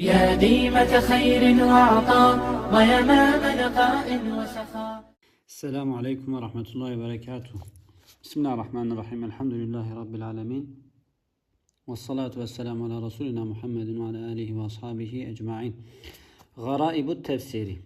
يا ديمة خير وعطاء ويمام لقاء وسخاء Selamun Aleyküm ve Rahmetullahi ve Berekatuhu. Bismillahirrahmanirrahim. Elhamdülillahi Rabbil Alemin. Ve salatu ve selamu ala Resulina Muhammedin ve ala alihi ve ashabihi ecma'in. Garaibu tefsiri.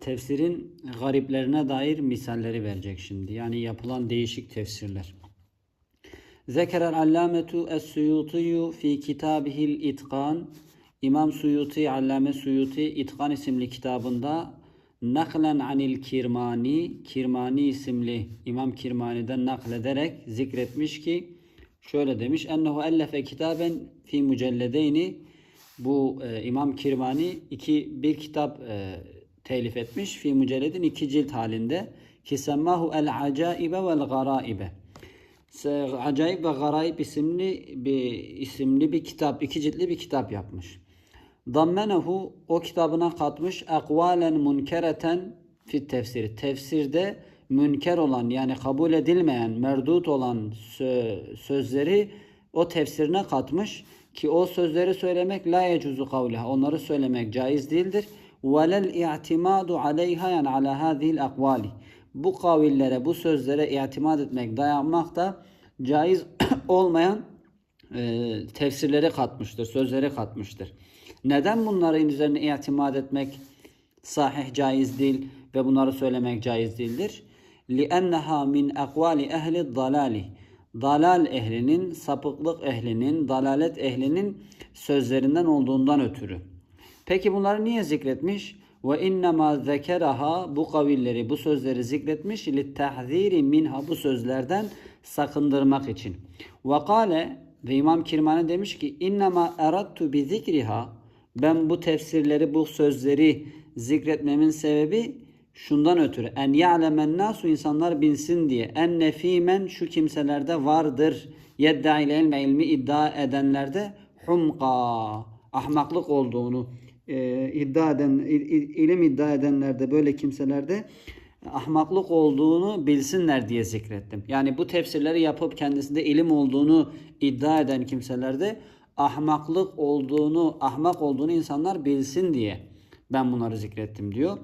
Tefsirin gariplerine dair misalleri verecek şimdi. Yani yapılan değişik tefsirler. Zekerel allametu es-suyutiyu fi kitabihil itkan. İmam Suyuti, Allame Suyuti İtkan isimli kitabında naklen anil Kirmani, Kirmani isimli İmam Kirmani'den naklederek zikretmiş ki şöyle demiş. Ennehu ellefe kitaben fi mücelledeyni bu e, İmam Kirmani iki bir kitap e, telif etmiş. Fi mücelledin iki cilt halinde. Ki semmahu el acaibe vel garaibe. Acayip ve Garaip isimli bir isimli bir kitap, iki ciltli bir kitap yapmış. Dammenehu o kitabına katmış akvalen münkereten fit tefsiri. Tefsirde münker olan yani kabul edilmeyen, merdut olan sö- sözleri o tefsirine katmış ki o sözleri söylemek la yecuzu kavliha. Onları söylemek caiz değildir. Velel i'timadu aleyha yani ala hadihil akvali. Bu kavillere, bu sözlere itimat etmek, dayanmak da caiz olmayan e, tefsirlere katmıştır, sözlere katmıştır. Neden bunların üzerine itimat etmek sahih caiz değil ve bunları söylemek caiz değildir? لِأَنَّهَا min اَقْوَالِ ehli dalali. Dalal ehlinin, sapıklık ehlinin, dalalet ehlinin sözlerinden olduğundan ötürü. Peki bunları niye zikretmiş? Ve innema zekeraha bu kavilleri, bu sözleri zikretmiş li tahziri minha bu sözlerden sakındırmak için. Ve kale ve İmam Kirmani demiş ki innema erattu bi zikriha ben bu tefsirleri, bu sözleri zikretmemin sebebi şundan ötürü. En ya'lemen nasu insanlar bilsin diye. En nefimen şu kimselerde vardır. Yedda'il ilme ilmi iddia edenlerde humqa ahmaklık olduğunu e, iddia eden il- il- ilim iddia edenlerde böyle kimselerde ahmaklık olduğunu bilsinler diye zikrettim. Yani bu tefsirleri yapıp kendisinde ilim olduğunu iddia eden kimselerde ahmaklık olduğunu, ahmak olduğunu insanlar bilsin diye ben bunları zikrettim diyor.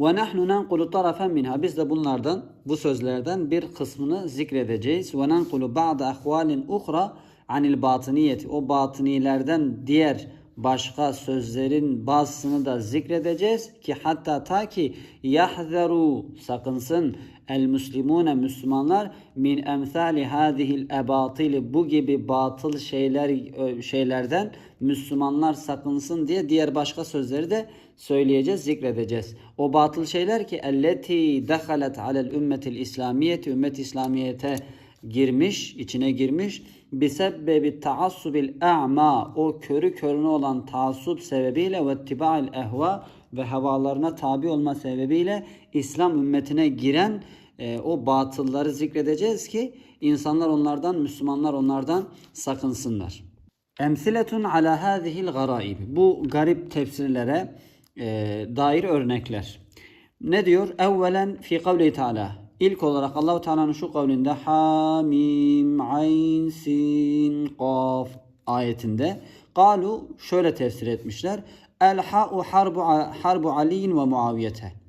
Ve nahnu nanqulu tarafen minha. Biz de bunlardan, bu sözlerden bir kısmını zikredeceğiz. Ve nanqulu ba'da ahvalin uhra anil batıniyeti. O batınilerden diğer başka sözlerin bazısını da zikredeceğiz ki hatta ta ki yahzeru sakınsın el muslimune Müslümanlar min emsali hadihil ebatili bu gibi batıl şeyler şeylerden Müslümanlar sakınsın diye diğer başka sözleri de söyleyeceğiz, zikredeceğiz. O batıl şeyler ki elleti dehalet alel ümmetil İslamiyeti ümmet İslamiyete girmiş, içine girmiş. Bisebbebi taassubil a'ma o körü körüne olan taassup sebebiyle ve ittiba'il ehva ve havalarına tabi olma sebebiyle İslam ümmetine giren e, o batılları zikredeceğiz ki insanlar onlardan, Müslümanlar onlardan sakınsınlar. Emsiletun ala hadihil garaib. Bu garip tefsirlere e, dair örnekler. Ne diyor? Evvelen fi kavli Teala. İlk olarak Allahu Teala'nın şu kavlinde Hamim, Ayn, Sin, Kaf ayetinde Galu şöyle tefsir etmişler. El ha'u harbu, harbu aliyin ve muaviyete.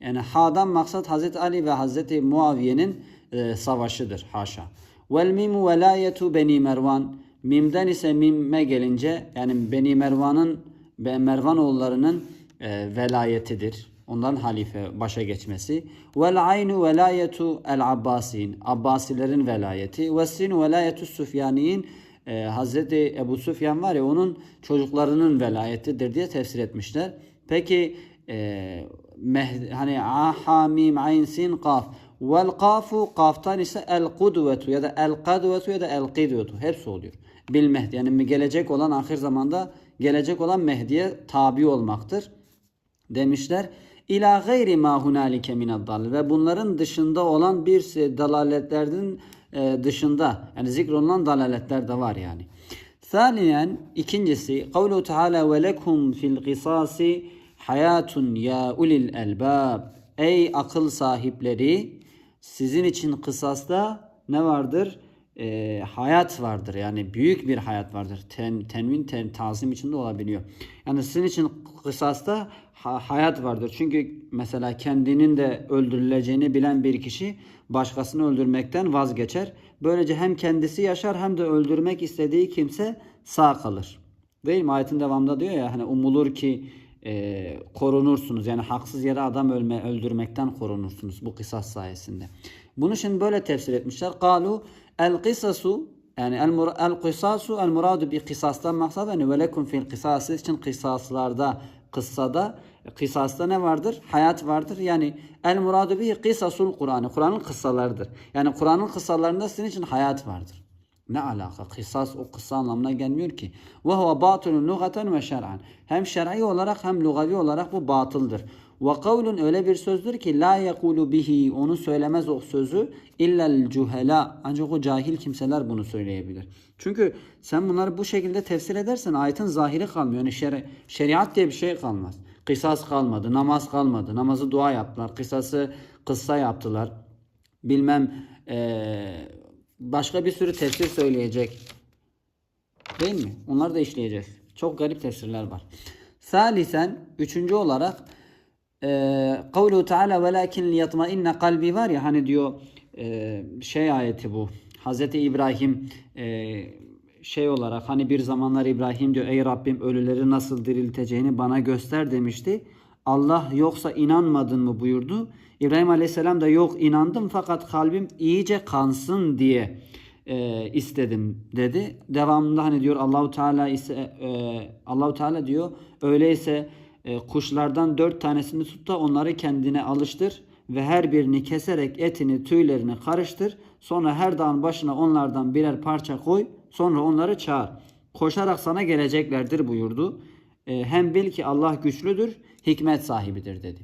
Yani ha'dan maksat Hazreti Ali ve Hazreti Muaviye'nin e, savaşıdır. Haşa. Vel mimu velayetu beni Mervan. Mimden ise mimme gelince yani Beni Mervan'ın ve Mervanoğullarının e, velayetidir. Onların halife başa geçmesi. Vel aynu velayetu el Abbasin. Abbasilerin velayeti. Ve velayetu Süfyaniyin. E, Hazreti Ebu Süfyan var ya onun çocuklarının velayetidir diye tefsir etmişler. Peki e, meh, hani a, ha, mim, ayn, sin, kaf. Vel kafu kaftan ise el kudvetu ya da el kadvetu ya da el kidvetu. Hepsi oluyor. Bil Mehdi yani gelecek olan ahir zamanda gelecek olan Mehdi'ye tabi olmaktır demişler. İla gayri ma hunalike mined dal ve bunların dışında olan bir dalaletlerden e, dışında yani zikrolunan dalaletler de var yani. Thaniyen ikincisi kavlu Teala ve lekum fil qisasi hayatun ya ulil elbab. Ey akıl sahipleri sizin için kısasta ne vardır? e, hayat vardır. Yani büyük bir hayat vardır. Ten, tenvin ten, tazim içinde olabiliyor. Yani sizin için kısasta ha- hayat vardır. Çünkü mesela kendinin de öldürüleceğini bilen bir kişi başkasını öldürmekten vazgeçer. Böylece hem kendisi yaşar hem de öldürmek istediği kimse sağ kalır. Değil mi? Ayetin devamında diyor ya hani umulur ki e, korunursunuz. Yani haksız yere adam ölme, öldürmekten korunursunuz bu kısas sayesinde. Bunu şimdi böyle tefsir etmişler. Kalu el kısasu yani el, el kısasu el muradu bi kısastan maksat hani ve lekum fil kısası için kısaslarda kıssada kısasta ne vardır? Hayat vardır. Yani el muradu bi kısasul Kur'an'ı. Kur'an'ın kıssalarıdır. Yani Kur'an'ın kıssalarında sizin için hayat vardır. Ne alaka? Kısas o kısa anlamına gelmiyor ki. Ve huve batılun lugaten ve şer'an. Hem şer'i olarak hem lugavi olarak bu batıldır. Ve kavlun öyle bir sözdür ki la yekulu bihi onu söylemez o sözü illel cuhela ancak o cahil kimseler bunu söyleyebilir. Çünkü sen bunları bu şekilde tefsir edersen ayetin zahiri kalmıyor. Yani şeri, şeriat diye bir şey kalmaz. Kısas kalmadı, namaz kalmadı. Namazı dua yaptılar, kısası kıssa yaptılar. Bilmem eee başka bir sürü tefsir söyleyecek. Değil mi? Onları da işleyeceğiz. Çok garip tefsirler var. Salisen, üçüncü olarak eee kavlu Teala velakin liyatmainne kalbi var ya hani diyor eee, şey ayeti bu. Hazreti İbrahim eee, şey olarak hani bir zamanlar İbrahim diyor ey Rabbim ölüleri nasıl dirilteceğini bana göster demişti. Allah yoksa inanmadın mı buyurdu. İbrahim Aleyhisselam da yok inandım fakat kalbim iyice kansın diye e, istedim dedi. Devamında hani diyor Allahu Teala ise e, Allahu Teala diyor öyleyse e, kuşlardan dört tanesini tut da onları kendine alıştır ve her birini keserek etini tüylerini karıştır. Sonra her dağın başına onlardan birer parça koy. Sonra onları çağır. Koşarak sana geleceklerdir buyurdu. E, hem bil ki Allah güçlüdür, hikmet sahibidir dedi.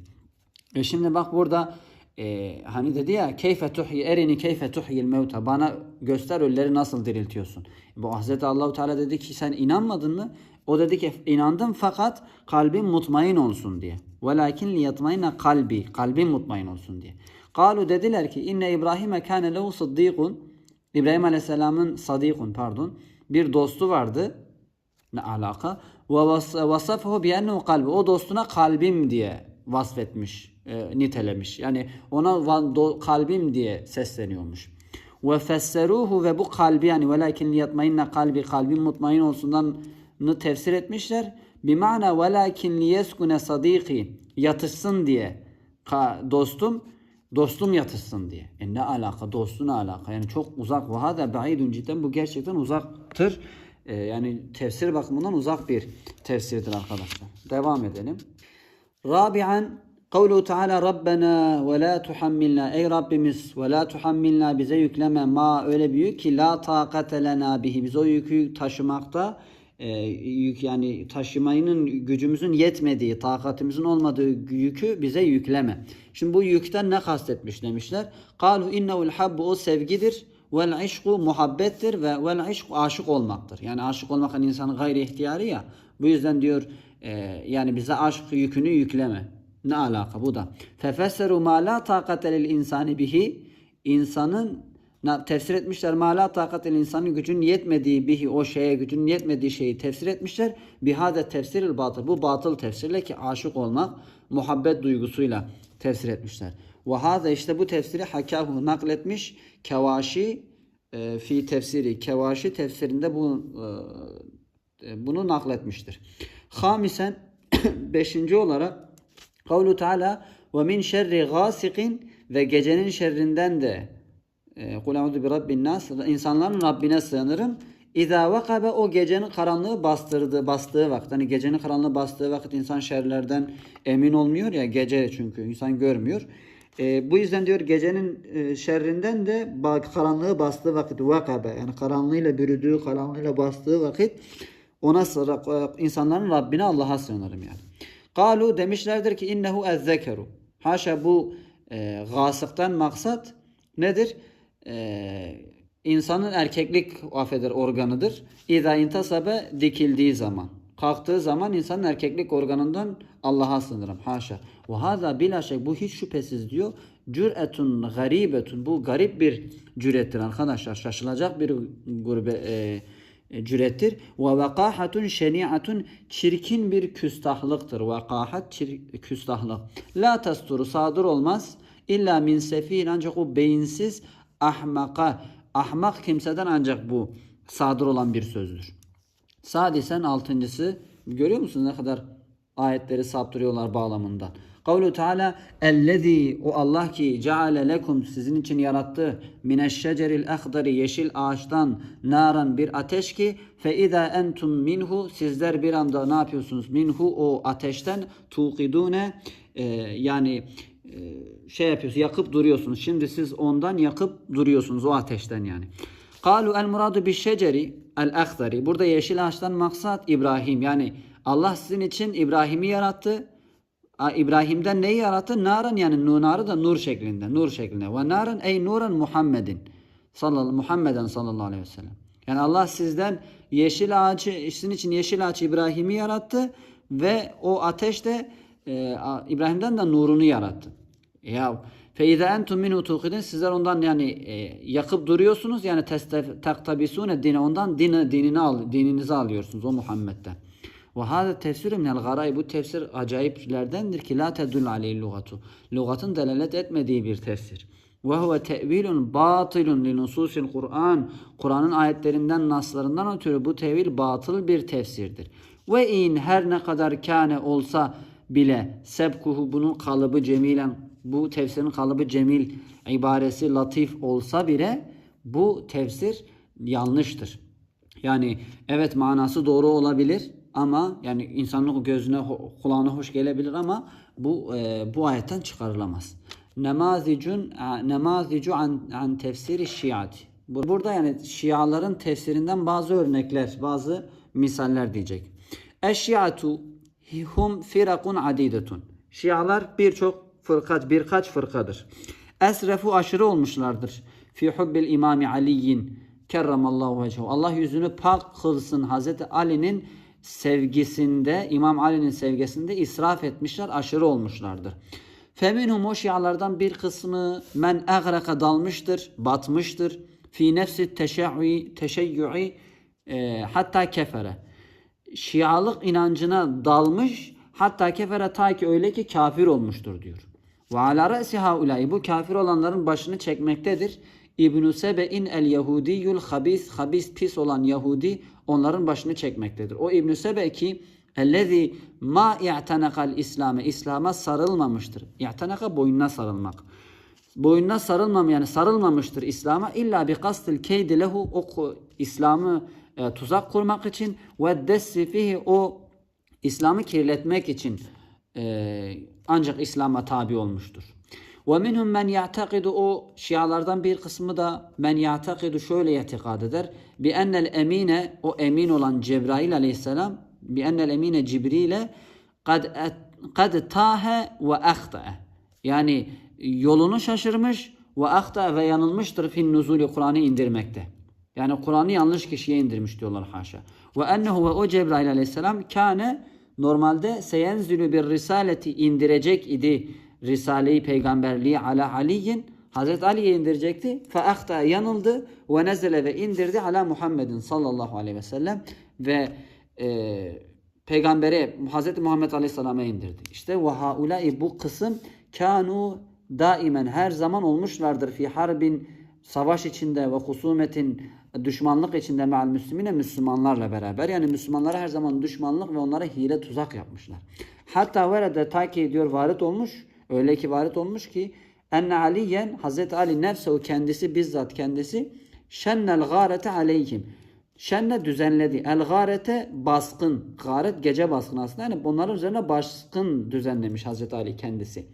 Ve şimdi bak burada e, hani dedi ya keyfe tuhyi erini keyfe tuhyil mevta bana göster ölüleri nasıl diriltiyorsun. Bu Hazreti Allahu Teala dedi ki sen inanmadın mı? O dedi ki inandım fakat kalbim mutmain olsun diye. Velakin liyatmainne kalbi kalbim mutmain olsun diye. Kalu dediler ki inne İbrahim'e kâne lehu sıddîkun İbrahim Aleyhisselam'ın sadikun pardon bir dostu vardı. Ne alaka? Ve vas- vasafahu bi ennehu kalbi. O dostuna kalbim diye vasfetmiş, e, nitelemiş. Yani ona do- kalbim diye sesleniyormuş. Ve fesseruhu ve bu kalbi yani velakin liyatmainne kalbi kalbim mutmain olsundan tefsir etmişler. Bir mana velakin liyeskune sadiki yatışsın diye Ka- dostum dostum yatışsın diye. E ne alaka? Dostu ne alaka? Yani çok uzak. Ve hada ba'idun cidden bu gerçekten uzaktır. E, yani tefsir bakımından uzak bir tefsirdir arkadaşlar. Devam edelim. Rabi'an kavlu Teala Rabbena ve la tuhammilna ey Rabbimiz ve la tuhammilna bize yükleme ma öyle büyük ki la takate lena bihi biz o yükü taşımakta e, yük yani taşımayının gücümüzün yetmediği, takatimizin olmadığı yükü bize yükleme. Şimdi bu yükten ne kastetmiş demişler. Kalu innehu'l habbu o sevgidir. Vel işku muhabbettir ve vel işku aşık olmaktır. Yani aşık olmak hani insanın gayri ihtiyarı ya. Bu yüzden diyor e, yani bize aşk yükünü yükleme. Ne alaka bu da. Fefesseru ma la takate lil insani bihi. İnsanın tefsir etmişler. Ma la takate lil insanın gücünün yetmediği bihi o şeye gücünün yetmediği şeyi tefsir etmişler. Bihade tefsiril batıl. Bu batıl tefsirle ki aşık olmak muhabbet duygusuyla tefsir etmişler. Ve hada işte bu tefsiri hakahu nakletmiş Kevaşi e, fi tefsiri Kevaşi tefsirinde bu e, bunu nakletmiştir. Hamisen beşinci olarak Kavlu Teala ve min şerri gasikin ve gecenin şerrinden de e, Kul a'udhu bi rabbin nas insanların Rabbine sığınırım. İza vakabe o gecenin karanlığı bastırdığı bastığı vakit. Hani gecenin karanlığı bastığı vakit insan şerlerden emin olmuyor ya gece çünkü insan görmüyor. E, bu yüzden diyor gecenin e, şerrinden de ba- karanlığı bastığı vakit vakabe yani karanlığıyla bürüdüğü karanlığıyla bastığı vakit ona sıra, e, insanların Rabbine Allah'a sığınırım yani. Kalu demişlerdir ki innehu ezzekeru. Haşa bu e, gasıktan maksat nedir? E, insanın erkeklik affeder organıdır. İza intasabe dikildiği zaman. Kalktığı zaman insanın erkeklik organından Allah'a sığınırım. Haşa. Ve haza bila şek bu hiç şüphesiz diyor. cüretun garibetun. Bu garip bir cürettir arkadaşlar. Şaşılacak bir gurbe, e, e, cürettir. Ve vakahatun şeni'atun çirkin bir küstahlıktır. Vakahat çir, küstahlık. La tasturu sadır olmaz. İlla min sefil ancak o beyinsiz ahmaka. Ahmak kimseden ancak bu sadır olan bir sözdür. Sadisen altıncısı görüyor musunuz ne kadar ayetleri saptırıyorlar bağlamından. Kavlu Teala ellezî o Allah ki ceale lekum sizin için yarattı mineşşeceril ahdari yeşil ağaçtan naran bir ateş ki fe izâ entum minhu sizler bir anda ne yapıyorsunuz minhu o ateşten tuqidune e, yani e, şey yapıyorsunuz yakıp duruyorsunuz. Şimdi siz ondan yakıp duruyorsunuz o ateşten yani. Kalu el muradu bi şeceri el ahdari. Burada yeşil ağaçtan maksat İbrahim. Yani Allah sizin için İbrahim'i yarattı. İbrahim'den neyi yarattı? Naran yani nunarı da nur şeklinde. Nur şeklinde. Ve naran ey nuran Muhammedin. Sallallahu, Muhammeden sallallahu aleyhi ve sellem. Yani Allah sizden yeşil ağacı, sizin için yeşil ağaç İbrahim'i yarattı ve o ateş de e, İbrahim'den de nurunu yarattı. Ya feize entum minhu tuqidin sizler ondan yani e, yakıp duruyorsunuz yani taktabisune dine ondan dini, dinini al, dininizi alıyorsunuz o Muhammed'den. Ve hâze tefsirü minel garay bu tefsir acayiplerdendir ki la tedul aleyhi lugatu. Lugatın delalet etmediği bir tefsir. Ve huve tevilun batilun li nususil Kur'an. Kur'an'ın ayetlerinden, naslarından ötürü bu tevil batıl bir tefsirdir. Ve in her ne kadar kâne olsa bile sebkuhu bunun kalıbı cemilen bu tefsirin kalıbı cemil ibaresi latif olsa bile bu tefsir yanlıştır. Yani evet manası doğru olabilir ama yani insanın gözüne kulağına hoş gelebilir ama bu e, bu ayetten çıkarılamaz. Nemazicun nemazicu an, an tefsiri şiat. Bu- Burada yani Şiaların tefsirinden bazı örnekler, bazı misaller diyecek. Eşyatu hum firakun adidetun. Şialar birçok fırkat birkaç fırkadır. Esrefu aşırı olmuşlardır. Fi hubbil imami aliyin kerramallahu vechehu. Allah yüzünü pak kılsın Hazreti Ali'nin sevgisinde, İmam Ali'nin sevgisinde israf etmişler, aşırı olmuşlardır. Feminhum o şialardan bir kısmı men egreka dalmıştır, batmıştır. Fi nefsi teşeyyü, teşeyyü'i e, hatta kefere. Şialık inancına dalmış hatta kefere ta ki öyle ki kafir olmuştur diyor. Ve ala re'si haulâi bu kafir olanların başını çekmektedir. İbn-i Sebe'in el Yahudiyul habis, habis pis olan Yahudi onların başını çekmektedir. O İbn-i Sebe ki ellezî ma i'tenekal İslam'e İslam'a sarılmamıştır. İ'teneka boynuna sarılmak. Boynuna sarılmam yani sarılmamıştır İslam'a illa bi kastil keydi lehu o İslam'ı e, tuzak kurmak için ve dessi fihi o İslam'ı kirletmek için e, ancak İslam'a tabi olmuştur. Ve minhum men ya'takidu o şialardan bir kısmı da men ya'takidu şöyle itikad eder. Bi ennel emine o emin olan Cebrail aleyhisselam bi ennel emine Cibril'e kad kad tahe ve ahtae. Yani yolunu şaşırmış ve ahta ve yanılmıştır fin nuzuli Kur'an'ı indirmekte. Yani Kur'an'ı yanlış kişiye indirmiş diyorlar haşa. Ve ennehu ve o Cebrail aleyhisselam kâne normalde seyenzülü bir risaleti indirecek idi. Risale-i peygamberliği ala aliyin Hazreti Ali'ye indirecekti. Fe ahta yanıldı ve nezele ve indirdi ala Muhammedin sallallahu aleyhi ve sellem ve e, peygambere Hazreti Muhammed Aleyhisselam'a indirdi. İşte ve haulai bu kısım kanu daimen her zaman olmuşlardır fi harbin savaş içinde ve husumetin düşmanlık içinde meal müslimine Müslümanlarla beraber. Yani Müslümanlara her zaman düşmanlık ve onlara hile tuzak yapmışlar. Hatta verede ta ki diyor varit olmuş öyle ki varit olmuş ki enne aliyen Hazreti Ali nefse o kendisi bizzat kendisi şennel gârete aleyhim Şenne düzenledi. El gârete baskın. Gâret gece baskın aslında. Yani bunların üzerine baskın düzenlemiş Hazreti Ali kendisi.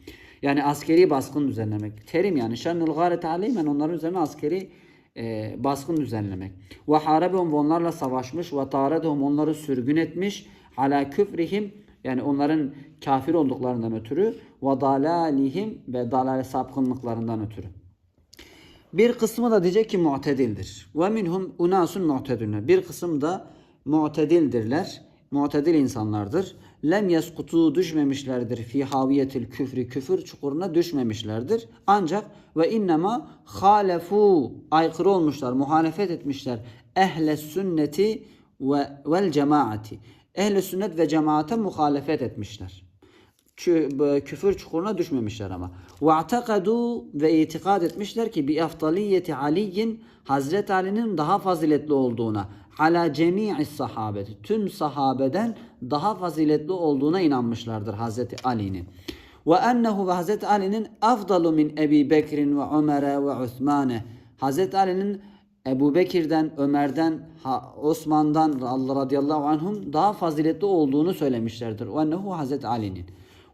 Yani askeri baskın düzenlemek. Terim yani. Şennel gârete aleymen onların üzerine askeri e, baskın düzenlemek. Ve harabehum onlarla savaşmış. Ve taradehum onları sürgün etmiş. Ala küfrihim yani onların kafir olduklarından ötürü. Ve dalalihim ve dalale sapkınlıklarından ötürü. Bir kısmı da diyecek ki mu'tedildir. Ve minhum unasun mu'tedilne. Bir kısım da mu'tedildirler. mu'tedil insanlardır. Lem yeskutu düşmemişlerdir fi haviyetil küfri küfür çukuruna düşmemişlerdir. Ancak ve innema halefu aykırı olmuşlar, muhalefet etmişler. Ehle sünneti ve vel cemaati ehli sünnet ve cemaate muhalefet etmişler. Küfür çukuruna düşmemişler ama. Ve'tekadu ve itikad etmişler ki bi afdaliyeti Ali'in Hazret Ali'nin daha faziletli olduğuna ala cemi'i sahabeti tüm sahabeden daha faziletli olduğuna inanmışlardır Hazreti Ali'nin. Ve ennehu ve Hazreti Ali'nin afdalu min Ebi Bekrin ve Ömer'e ve Osman'e Hazreti Ali'nin Ebu Bekir'den, Ömer'den, Ha- Osman'dan Allah radıyallahu anhum daha faziletli olduğunu söylemişlerdir. Ve ennehu Hazreti Ali'nin.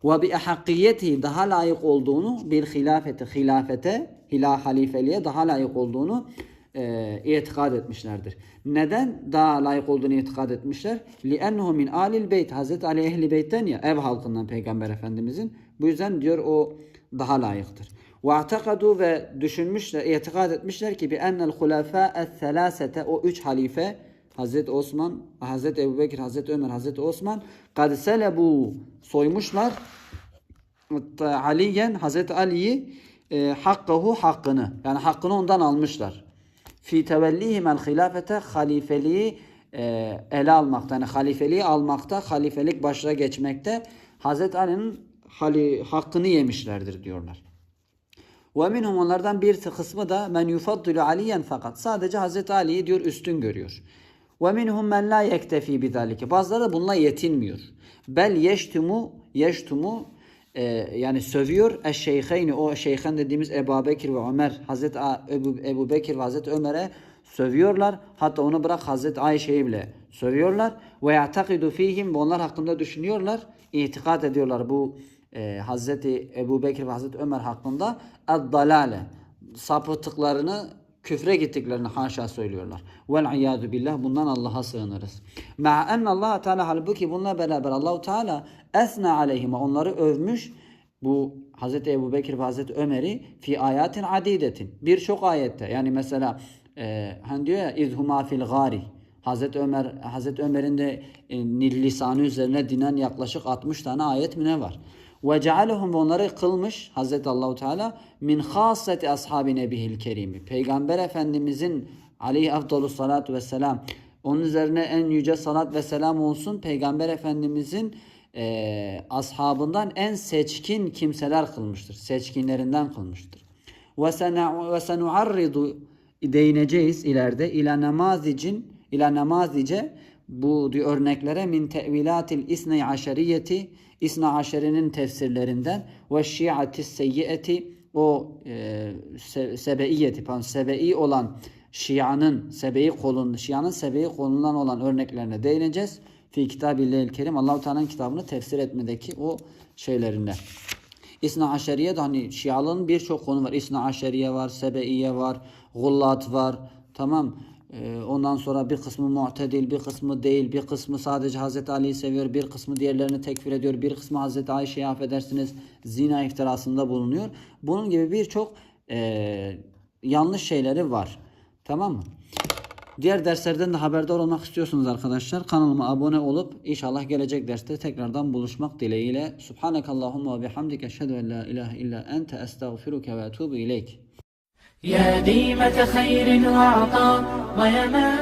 Ve bi ehakkiyeti daha layık olduğunu bir hilafete, hilafete, hila halifeliğe daha layık olduğunu e, itikad etmişlerdir. Neden daha layık olduğunu itikad etmişler? لِأَنَّهُ min alil beyt. Hazreti Ali ehli beytten ya ev halkından Peygamber Efendimizin. Bu yüzden diyor o daha layıktır. وَاَعْتَقَدُوا ve düşünmüşler, itikad etmişler ki bi ennel hulafâ selasete o üç halife Hazreti Osman, Hazreti Ebubekir, Hazreti Ömer, Hazreti Osman kad selebu soymuşlar Aliyen Hazreti Ali'yi e, hakkahu hakkını yani hakkını ondan almışlar. Fi tevellihim el hilafete halifeliği e, ele almakta yani halifeliği almakta halifelik başına geçmekte Hazreti Ali'nin hali, hakkını yemişlerdir diyorlar. Ve minhum onlardan bir kısmı da men yufaddilu aliyen fakat sadece Hazreti Ali'yi diyor üstün görüyor. Ve minhum men la yektefi bizalike. Bazıları da bununla yetinmiyor. Bel yeştumu yeştumu e, yani sövüyor eşşeyheyni o şeyhen dediğimiz Ebu Bekir ve Ömer Hazreti Ebu, Ebu Bekir ve Hazreti Ömer'e sövüyorlar. Hatta onu bırak Hazreti Ayşe'yi bile sövüyorlar. Ve ya'takidu fihim onlar hakkında düşünüyorlar. itikad ediyorlar bu e, Hazreti Ebu Bekir ve Hazreti Ömer hakkında ad-dalale sapıttıklarını küfre gittiklerini haşa söylüyorlar. Vel iyadu billah bundan Allah'a sığınırız. Ma en Allah Teala halbuki bununla beraber Allahu Teala esna aleyhim onları övmüş. Bu Hazreti Ebu Bekir ve Hazreti Ömer'i fi ayatin adidetin. Birçok ayette yani mesela e, hani diyor ya izhuma fil gari. Hazreti Ömer Hazreti Ömer'in de e, Nil lisanı üzerine dinen yaklaşık 60 tane ayet mi ne var? Ve cealehum onları kılmış Hazreti Allahu Teala min hasseti ashabi nebihil kerimi. Peygamber Efendimizin aleyhi afdalus salatu vesselam onun üzerine en yüce salat ve selam olsun Peygamber Efendimizin e, ashabından en seçkin kimseler kılmıştır. Seçkinlerinden kılmıştır. Ve senuarridu değineceğiz ileride ila namazicin ila namazice bu diyor örneklere min tevilatil isne aşeriyeti isna aşerinin tefsirlerinden ve şiatis seyyieti o e, se, sebeiyeti pardon sebei olan Şia'nın sebeyi kolun Şia'nın sebeyi kolundan olan örneklerine değineceğiz. Fi kitabillahil kerim Allahu Teala'nın kitabını tefsir etmedeki o şeylerinde. İsna Aşeriye de hani Şialığın birçok konu var. İsna Aşeriye var, Sebeiye var, Gullat var. Tamam. Ee, ondan sonra bir kısmı mu'tedil, bir kısmı değil, bir kısmı sadece Hazreti Ali'yi seviyor, bir kısmı diğerlerini tekfir ediyor, bir kısmı Hazreti Ayşe'yi affedersiniz zina iftirasında bulunuyor. Bunun gibi birçok e, yanlış şeyleri var. Tamam mı? Diğer derslerden de haberdar olmak istiyorsunuz arkadaşlar. Kanalıma abone olup inşallah gelecek derste tekrardan buluşmak dileğiyle. Subhanakallahumma ve bihamdike eşhedü en la ilahe illa ente estağfiruke ve etubu ileyk. يا ديمة خير وعطاء ويا ما